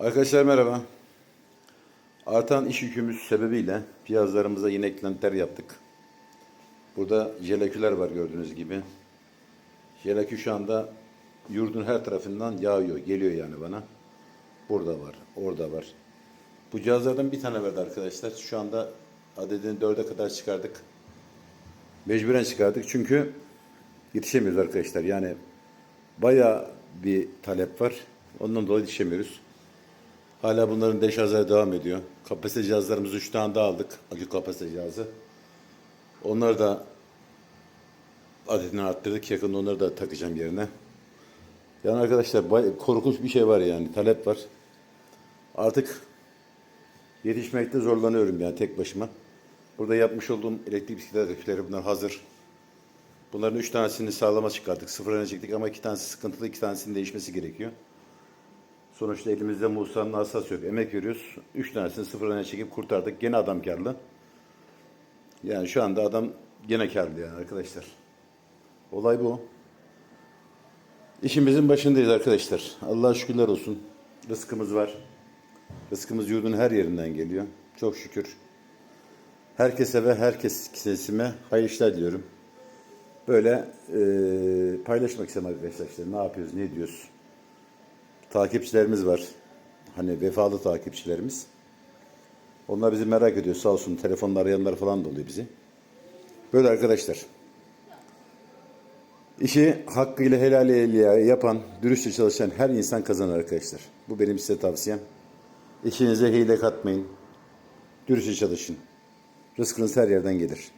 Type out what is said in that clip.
Arkadaşlar merhaba. Artan iş yükümüz sebebiyle piyazlarımıza yine eklentiler yaptık. Burada jeleküler var gördüğünüz gibi. Jelekü şu anda yurdun her tarafından yağıyor, geliyor yani bana. Burada var, orada var. Bu cihazlardan bir tane verdi arkadaşlar. Şu anda adedini dörde kadar çıkardık. Mecburen çıkardık çünkü yetişemiyoruz arkadaşlar. Yani bayağı bir talep var. Ondan dolayı yetişemiyoruz. Hala bunların deşarjları devam ediyor. Kapasite cihazlarımızı 3 tane daha aldık. Akü kapasite cihazı. Onları da adetini arttırdık. Yakında onları da takacağım yerine. Yani arkadaşlar korkunç bir şey var yani. Talep var. Artık yetişmekte zorlanıyorum yani tek başıma. Burada yapmış olduğum elektrik bisiklet aküleri bunlar hazır. Bunların üç tanesini sağlama çıkarttık. Sıfırına çektik ama iki tanesi sıkıntılı, iki tanesinin değişmesi gerekiyor. Sonuçta elimizde Musa'nın asası yok. Emek veriyoruz. Üç tanesini sıfırına çekip kurtardık. Gene adam karlı. Yani şu anda adam gene karlı yani arkadaşlar. Olay bu. İşimizin başındayız arkadaşlar. Allah'a şükürler olsun. Rızkımız var. Rızkımız yurdun her yerinden geliyor. Çok şükür. Herkese ve herkes kesime hayırlı işler diliyorum. Böyle eee, paylaşmak istedim arkadaşlar. ne yapıyoruz, ne diyoruz. Takipçilerimiz var. Hani vefalı takipçilerimiz. Onlar bizi merak ediyor sağ olsun. Telefonla arayanlar falan da oluyor bizi. Böyle arkadaşlar. İşi hakkıyla helaliyle yapan, dürüstçe çalışan her insan kazanır arkadaşlar. Bu benim size tavsiyem. İşinize hile katmayın. Dürüstçe çalışın. Rızkınız her yerden gelir.